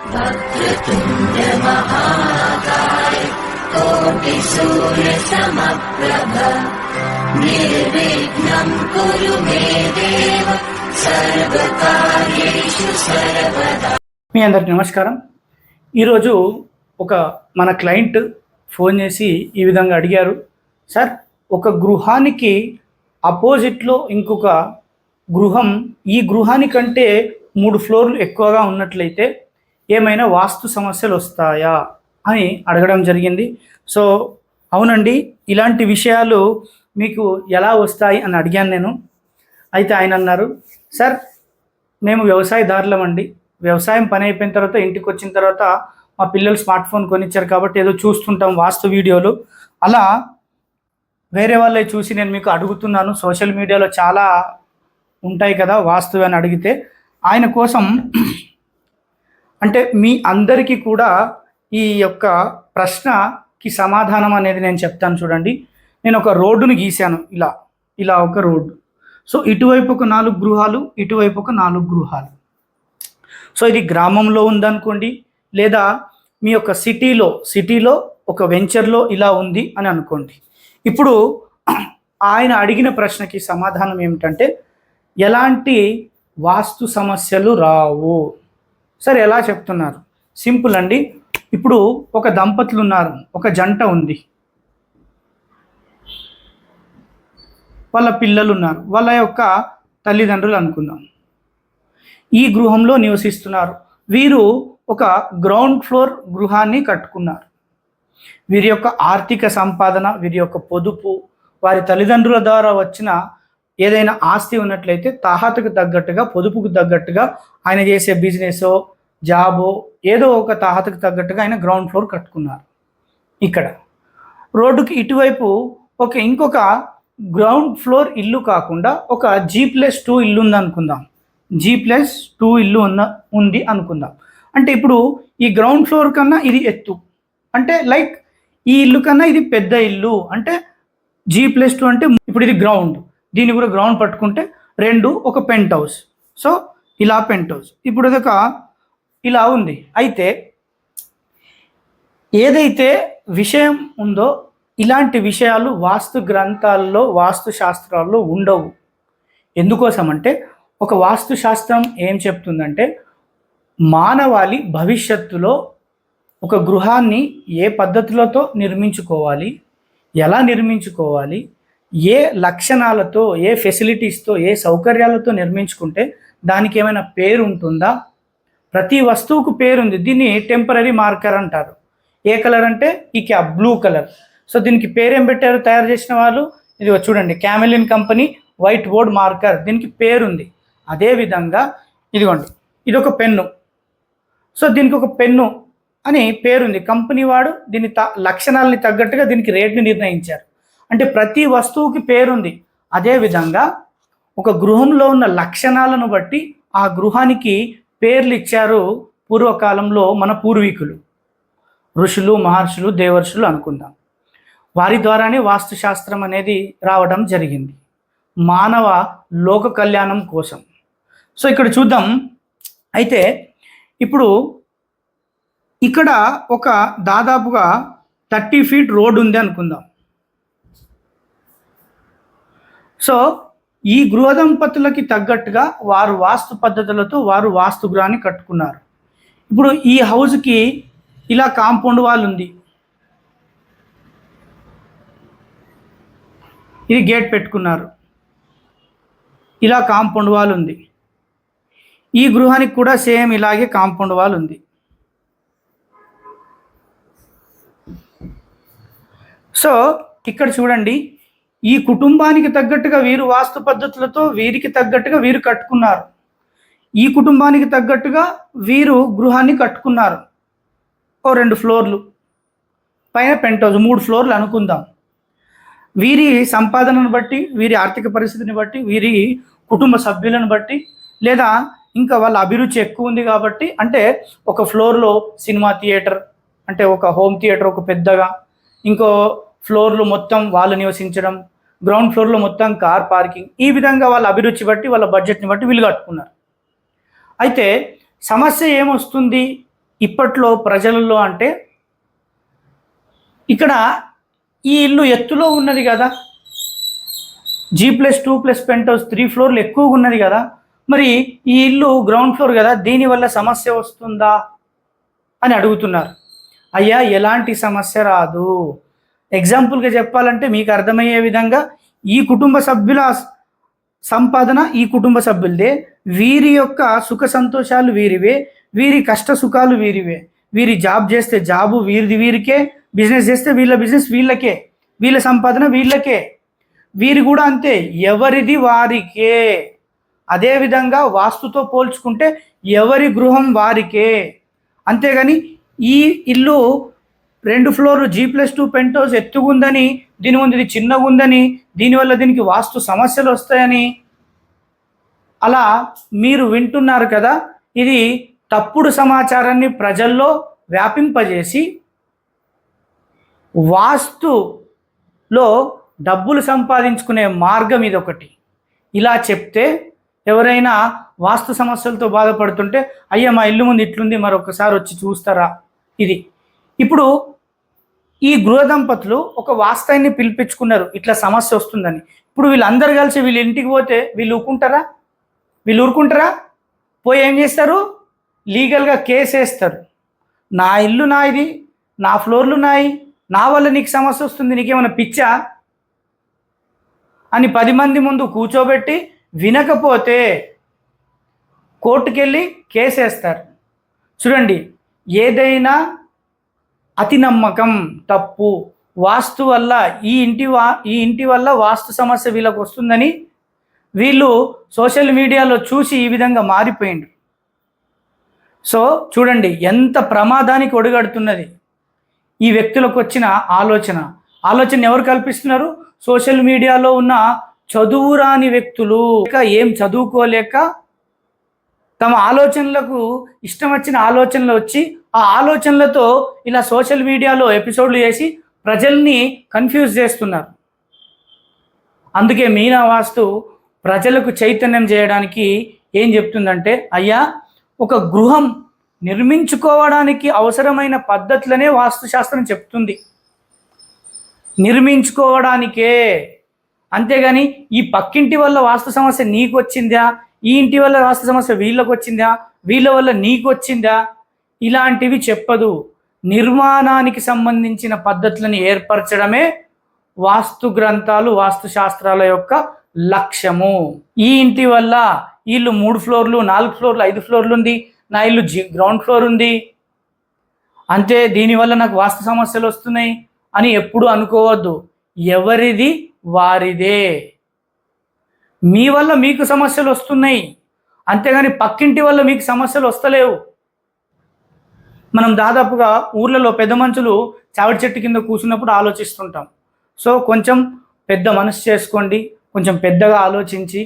वक्रतुण्डमहाकाय कोटिसूर्यसमप्रभ निर्विघ्नम् कुरु मे देव सर्वकार्येषु सर्वदा మీ అందరికి నమస్కారం ఈరోజు ఒక మన క్లయింట్ ఫోన్ చేసి ఈ విధంగా అడిగారు సార్ ఒక గృహానికి అపోజిట్లో ఇంకొక గృహం ఈ గృహానికంటే మూడు ఫ్లోర్లు ఎక్కువగా ఉన్నట్లయితే ఏమైనా వాస్తు సమస్యలు వస్తాయా అని అడగడం జరిగింది. సో అవునండి ఇలాంటి విషయాలు మీకు ఎలా వస్తాయి అని అడిగాను నేను. అయితే ఆయన అన్నారు సార్ మేము వ్యవసాయదారులం అండి. వ్యవసాయం పని అయిపోయిన తర్వాత ఇంటికి వచ్చిన తర్వాత మా పిల్లలు స్మార్ట్ ఫోన్ కొనిచ్చారు కాబట్టి ఏదో చూస్తుంటాం వాస్తు వీడియోలు. అలా వేరే వాళ్ళే చూసి నేను మీకు అడుగుతున్నాను. సోషల్ మీడియాలో చాలా ఉంటాయి కదా వాస్తు అని అడిగితే ఆయన కోసం అంటే మీ అందరికీ కూడా ఈ యొక్క ప్రశ్నకి సమాధానం అనేది నేను చెప్తాను చూడండి. నేను ఒక రోడ్డును గీశాను ఇలా ఇలా ఒక రోడ్డు. సో ఇటువైపు ఒక నాలుగు గృహాలు ఇటువైపు ఒక నాలుగు గృహాలు. సో ఇది గ్రామంలో ఉందనుకోండి లేదా మీ యొక్క సిటీలో సిటీలో ఒక వెంచర్లో ఇలా ఉంది అని అనుకోండి. ఇప్పుడు ఆయన అడిగిన ప్రశ్నకి సమాధానం ఏమిటంటే ఎలాంటి వాస్తు సమస్యలు రావు. సరే ఎలా చెప్తున్నారు? సింపుల్ అండి. ఇప్పుడు ఒక దంపతులు ఉన్నారు ఒక జంట ఉంది. వాళ్ళ పిల్లలు ఉన్నారు వాళ్ళ యొక్క తల్లిదండ్రులు అనుకుందాం. ఈ గృహంలో నివసిస్తున్నారు. వీరు ఒక గ్రౌండ్ ఫ్లోర్ గృహాన్ని కట్టుకున్నారు. వీరి యొక్క ఆర్థిక సంపాదన వీరి యొక్క పొదుపు వారి తల్లిదండ్రుల ద్వారా వచ్చిన ఏదైనా ఆస్తి ఉన్నట్లయితే తాహతకు తగ్గట్టుగా పొదుపుకు తగ్గట్టుగా ఆయన చేసే బిజినెస్ జాబో ఏదో ఒక తాహతకు తగ్గట్టుగా ఆయన గ్రౌండ్ ఫ్లోర్ కట్టుకున్నారు. ఇక్కడ రోడ్డుకి ఇటువైపు ఒక ఇంకొక గ్రౌండ్ ఫ్లోర్ ఇల్లు కాకుండా ఒక జీ ప్లస్ టూ ఇల్లు ఉంది అనుకుందాం జీ ప్లస్ టూ ఇల్లు ఉన్న ఉంది అనుకుందాం. అంటే ఇప్పుడు ఈ గ్రౌండ్ ఫ్లోర్ కన్నా ఇది ఎత్తు. అంటే లైక్ ఈ ఇల్లు కన్నా ఇది పెద్ద ఇల్లు. అంటే జీ ప్లస్ టూ అంటే ఇప్పుడు ఇది గ్రౌండ్. దీన్ని కూడా గ్రౌండ్ పట్టుకుంటే రెండు ఒక పెంట్ హౌస్ సో ఇలా పెంట్ హౌస్ ఇప్పుడు ఇదొక ఇలా ఉంది. అయితే ఏదైతే విషయం ఉందో ఇలాంటి విషయాలు వాస్తు గ్రంథాల్లో వాస్తు శాస్త్రాల్లో ఉండవు. ఎందుకోసం అంటే ఒక వాస్తు శాస్త్రం ఏం చెప్తుందంటే మానవాళి భవిష్యత్తులో ఒక గృహాన్ని ఏ పద్ధతులతో నిర్మించుకోవాలి ఎలా నిర్మించుకోవాలి ఏ లక్షణాలతో ఏ ఫెసిలిటీస్తో ఏ సౌకర్యాలతో నిర్మించుకుంటే దానికి ఏమైనా పేరు ఉంటుందా ప్రతి వస్తువుకు పేరుంది. దీన్ని టెంపరీ మార్కర్ అంటారు. ఏ కలర్ అంటే? ఈ క్యాప్ బ్లూ కలర్. సో దీనికి పేరేం పెట్టారు తయారు చేసిన వాళ్ళు? ఇది చూడండి Camlin company whiteboard marker. దీనికి పేరుంది. అదేవిధంగా ఇదిగోండి ఇది ఒక పెన్ను. సో దీనికి ఒక పెన్ను అని పేరుంది. కంపెనీ వాడు దీని త లక్షణాలని తగ్గట్టుగా దీనికి రేట్ని నిర్ణయించారు. అంటే ప్రతి వస్తువుకి పేరుంది. అదేవిధంగా ఒక గృహంలో ఉన్న లక్షణాలను బట్టి ఆ గృహానికి పేర్లు ఇచ్చారు పూర్వకాలంలో మన పూర్వీకులు. ఋషులు మహర్షులు దేవర్షులు అనుకుందాం. వారి ద్వారానే వాస్తుశాస్త్రం అనేది రావడం జరిగింది. మానవ లోక కళ్యాణం కోసం. సో ఇక్కడ చూద్దాం. అయితే ఇప్పుడు ఇక్కడ ఒక దాదాపుగా థర్టీ ఫీట్ రోడ్ ఉంది అనుకుందాం. సో ఈ గృహ దంపతులకి తగ్గట్టుగా వారు వాస్తు పద్ధతులతో వారు వాస్తు గృహాన్ని కట్టుకున్నారు. ఇప్పుడు ఈ హౌస్కి ఇలా కాంపౌండ్ వాల్ ఉంది. ఇది గేట్ పెట్టుకున్నారు. ఇలా కాంపౌండ్ వాల్ ఉంది. ఈ గృహానికి కూడా సేమ్ ఇలాగే కాంపౌండ్ వాల్ ఉంది. సో ఇక్కడ చూడండి ఈ కుటుంబానికి తగ్గట్టుగా వీరు వాస్తు పద్ధతులతో వీరికి తగ్గట్టుగా వీరు కట్టుకున్నారు. ఈ కుటుంబానికి తగ్గట్టుగా వీరు గృహాన్ని కట్టుకున్నారు. ఓ రెండు ఫ్లోర్లు పైన పెంట్ హౌస్ మూడు ఫ్లోర్లు అనుకుందాం. వీరి సంపాదనను బట్టి వీరి ఆర్థిక పరిస్థితిని బట్టి వీరి కుటుంబ సభ్యులను బట్టి లేదా ఇంకా వాళ్ళ అభిరుచి ఎక్కువ ఉంది కాబట్టి అంటే ఒక ఫ్లోర్లో సినిమా థియేటర్ అంటే ఒక హోమ్ థియేటర్ ఒక పెద్దగా ఇంకో ఫ్లోర్లు మొత్తం వాళ్ళు నివసించడం గ్రౌండ్ ఫ్లోర్లో మొత్తం కార్ పార్కింగ్ ఈ విధంగా వాళ్ళ అభిరుచి బట్టి వాళ్ళ బడ్జెట్ని బట్టి వీళ్ళు కట్టుకున్నారు. అయితే సమస్య ఏమొస్తుంది ఇప్పట్లో ప్రజలలో అంటే ఇక్కడ ఈ ఇల్లు ఎత్తులో ఉన్నది కదా. G plus two plus penthouse three ఫ్లోర్లు ఎక్కువగా ఉన్నది కదా. మరి ఈ ఇల్లు గ్రౌండ్ ఫ్లోర్ కదా దీనివల్ల సమస్య వస్తుందా అని అడుగుతున్నారు. అయ్యా ఎలాంటి సమస్య రాదు. ఎగ్జాంపుల్గా చెప్పాలంటే మీకు అర్థమయ్యే విధంగా ఈ కుటుంబ సభ్యుల సంపాదన ఈ కుటుంబ సభ్యులదే. వీరి యొక్క సుఖ సంతోషాలు వీరివే వీరి కష్ట సుఖాలు వీరివే. వీరి జాబ్ చేస్తే జాబు వీరిది వీరికే బిజినెస్ చేస్తే వీళ్ళ బిజినెస్ వీళ్ళకే వీళ్ళ సంపాదన వీళ్ళకే. వీరి కూడా అంతే ఎవరిది వారికే. అదేవిధంగా వాస్తుతో పోల్చుకుంటే ఎవరి గృహం వారికే. అంతేగాని ఈ ఇల్లు రెండు ఫ్లోర్లు G plus two penthouse ఎత్తుగుందని దీని ముందు ఇది చిన్నగా ఉందని దీనివల్ల దీనికి వాస్తు సమస్యలు వస్తాయని అలా మీరు వింటున్నారు కదా. ఇది తప్పుడు సమాచారాన్ని ప్రజల్లో వ్యాపింపజేసి వాస్తులో డబ్బులు సంపాదించుకునే మార్గం ఇది ఒకటి ఇలా చెప్తే ఎవరైనా వాస్తు సమస్యలతో బాధపడుతుంటే అయ్యా మా ఇల్లు ముందు ఇట్లుంది మరొకసారి వచ్చి చూస్తారా? ఇది. ఇప్పుడు ఈ గృహ దంపతులు ఒక వాస్తాయిని పిలిపించుకున్నారు. ఇట్లా సమస్య వస్తుందని. ఇప్పుడు వీళ్ళందరూ కలిసి వీళ్ళ ఇంటికి పోతే వీళ్ళు ఊరుకుంటారా? వీళ్ళు ఊరుకుంటారా? పోయి ఏం చేస్తారు? లీగల్గా కేసు వేస్తారు. నా ఇల్లు నాది నా ఫ్లోర్లు నాయి నా వల్ల నీకు సమస్య వస్తుంది నీకేమైనా పిచ్చా? అని పది మంది ముందు కూర్చోబెట్టి వినకపోతే కోర్టుకెళ్ళి కేసేస్తారు చూడండి ఏదైనా అతి నమ్మకం తప్పు. వాస్తు వల్ల ఈ ఇంటి వా ఈ ఇంటి వల్ల వాస్తు సమస్య వీళ్ళకు వస్తుందని వీళ్ళు సోషల్ మీడియాలో చూసి ఈ విధంగా మారిపోయిండ్రు. సో చూడండి ఎంత ప్రమాదానికి ఒడిగడుతున్నది ఈ వ్యక్తులకు వచ్చిన ఆలోచన. ఆలోచన ఎవరు కల్పిస్తున్నారు? సోషల్ మీడియాలో ఉన్న చదువు రాని వ్యక్తులు. ఇంకా ఏం చదువుకోలేక తమ ఆలోచనలకు ఇష్టం వచ్చిన ఆలోచనలు వచ్చి ఆ ఆలోచనలతో ఇలా సోషల్ మీడియాలో ఎపిసోడ్లు చేసి ప్రజల్ని కన్ఫ్యూజ్ చేస్తున్నారు. అందుకే మీనా వాస్తు ప్రజలకు చైతన్యం చేయడానికి ఏం చెప్తుందంటే అయ్యా ఒక గృహం నిర్మించుకోవడానికి అవసరమైన పద్ధతులనే వాస్తుశాస్త్రం చెప్తుంది. నిర్మించుకోవడానికే. అంతేగాని ఈ పక్కింటి వల్ల వాస్తు సమస్య నీకు వచ్చిందా ఈ ఇంటి వల్ల వాస్తు సమస్య వీళ్ళకి వచ్చిందా వీళ్ళ వల్ల నీకు వచ్చిందా ఇలాంటివి చెప్పదు. నిర్మాణానికి సంబంధించిన పద్ధతులను ఏర్పరచడమే వాస్తు గ్రంథాలు వాస్తు శాస్త్రాల యొక్క లక్ష్యము. ఈ ఇంటి వల్ల ఇల్లు మూడు ఫ్లోర్లు నాలుగు ఫ్లోర్లు ఐదు ఫ్లోర్లు ఉంది. నా ఇల్లు జి గ్రౌండ్ ఫ్లోర్ ఉంది. అంతే దీనివల్ల నాకు వాస్తు సమస్యలు వస్తున్నాయి అని ఎప్పుడు అనుకోవద్దు. ఎవరిది వారిదే. మీ వల్ల మీకు సమస్యలు వస్తున్నాయి. అంతేగాని పక్కింటి వల్ల మీకు సమస్యలు వస్తలేవు. మనం దాదాపుగా ఊర్లలో పెద్ద మనుషులు చావిడి చెట్టు కింద కూర్చున్నప్పుడు ఆలోచిస్తుంటాం. సో కొంచెం పెద్ద మనసు చేసుకోండి కొంచెం పెద్దగా ఆలోచించి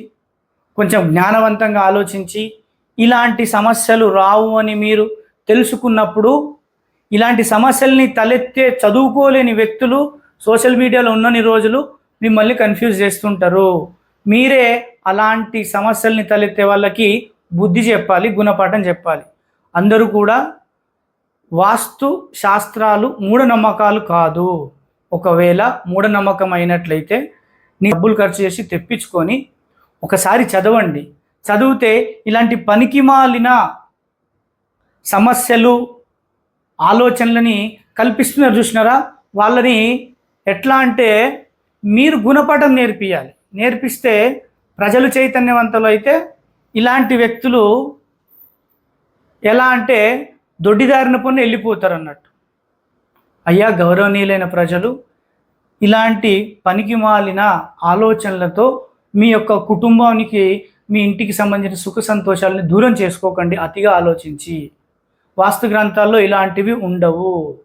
కొంచెం జ్ఞానవంతంగా ఆలోచించి ఇలాంటి సమస్యలు రావు అని మీరు తెలుసుకున్నప్పుడు ఇలాంటి సమస్యల్ని తలెత్తే చదువుకోలేని వ్యక్తులు సోషల్ మీడియాలో ఉన్నన్ని రోజులు మిమ్మల్ని కన్ఫ్యూజ్ చేస్తుంటారు. మీరే అలాంటి సమస్యల్ని తలెత్తే వాళ్ళకి బుద్ధి చెప్పాలి గుణపాఠం చెప్పాలి. అందరూ కూడా వాస్తు శాస్త్రాలు మూఢనమ్మకాలు కాదు. ఒకవేళ మూఢనమ్మకం అయినట్లయితే నీ డబ్బులు ఖర్చు చేసి తెప్పించుకొని ఒకసారి చదవండి. చదివితే ఇలాంటి పనికిమాలిన సమస్యలు ఆలోచనలని కల్పిస్తున్నారు చూసినారా? వాళ్ళని ఎట్లా అంటే మీరు గుణపాఠం నేర్పియాలి. నేర్పిస్తే ప్రజలు చైతన్యవంతులు అయితే ఇలాంటి వ్యక్తులు ఎలా అంటే దొడ్డిదారిన పొన్ను వెళ్ళిపోతారు అన్నట్టు అయ్యా గౌరవనీయులైన ప్రజలు ఇలాంటి పనికి మాలిన ఆలోచనలతో మీ యొక్క కుటుంబానికి మీ ఇంటికి సంబంధించిన సుఖ సంతోషాలని దూరం చేసుకోకండి అతిగా ఆలోచించి. వాస్తు గ్రంథాల్లో ఇలాంటివి ఉండవు.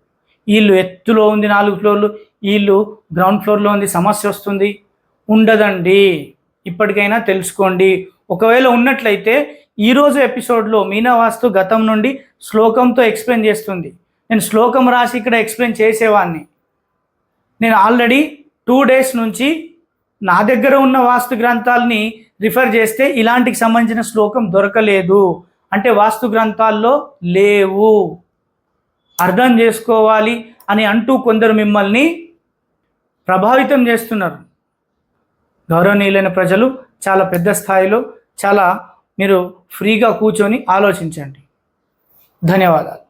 వీళ్ళు ఎత్తులో ఉంది నాలుగు ఫ్లోర్లు. వీళ్ళు గ్రౌండ్ ఫ్లోర్లో ఉంది సమస్య వస్తుంది. ఉండదండి. ఇప్పటికైనా తెలుసుకోండి. ఒకవేళ ఉన్నట్లయితే ఈరోజు ఎపిసోడ్లో మీనా వాస్తు గతం నుండి శ్లోకంతో ఎక్స్ప్లెయిన్ చేస్తుంది. నేను శ్లోకం రాసి ఇక్కడ ఎక్స్ప్లెయిన్ చేసేవాడిని నేను ఆల్రెడీ టూ డేస్ నుంచి నా దగ్గర ఉన్న వాస్తు గ్రంథాలని రిఫర్ చేస్తే ఇలాంటికి సంబంధించిన శ్లోకం దొరకలేదు. అంటే వాస్తు గ్రంథాల్లో లేవు. అర్థం చేసుకోవాలి అని అంటూ కొందరు మిమ్మల్ని ప్రభావితం చేస్తున్నారు. గౌరవనీయులైన ప్రజలు చాలా పెద్ద స్థాయిలో చాలా మీరు ఫ్రీగా కూర్చొని ఆలోచించండి. ధన్యవాదాలు.